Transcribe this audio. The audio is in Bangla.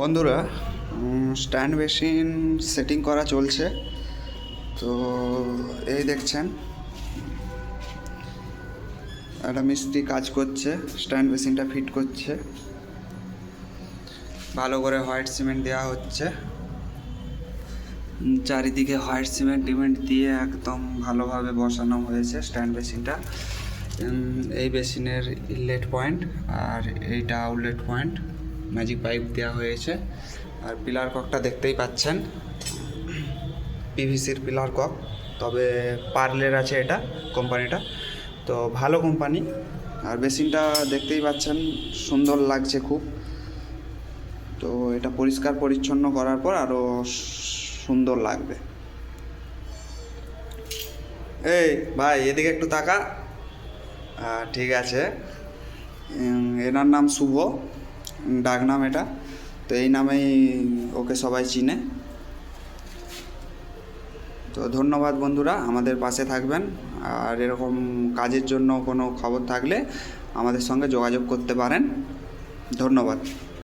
বন্ধুরা স্ট্যান্ড মেশিন সেটিং করা চলছে। তো এই দেখছেন, একটা মিস্ত্রি কাজ করছে স্ট্যান্ড মেশিনটা ফিট করছে। ভালো করে হোয়াইট সিমেন্ট দেওয়া হচ্ছে। চারিদিকে হোয়াইট সিমেন্ট টিমেন্ট দিয়ে একদম ভালোভাবে বসানো হয়েছে স্ট্যান্ড বেসিনটা এই বেসিনের ইনলেট পয়েন্ট আর এইটা আউটলেট পয়েন্ট ম্যাজিক পাইপ দেওয়া হয়েছে। আর পিলার ককটা দেখতেই পাচ্ছেন। পিভিসির পিলার কক তবে পার্লের আছে এটা কোম্পানিটা তো ভালো কোম্পানি আর বেসিনটা দেখতেই পাচ্ছেন, সুন্দর লাগছে খুব। তো এটা পরিষ্কার পরিচ্ছন্ন করার পর আরও সুন্দর লাগবে। এই ভাই, এদিকে একটু তাকা। ঠিক আছে। এনার নাম শুভ। ডাক নাম এটা। তো এই নামেই ওকে সবাই চিনে। তো ধন্যবাদ বন্ধুরা, আমাদের পাশে থাকবেন। আর এরকম কাজের জন্য কোনো খবর থাকলে আমাদের সঙ্গে যোগাযোগ করতে পারেন। ধন্যবাদ।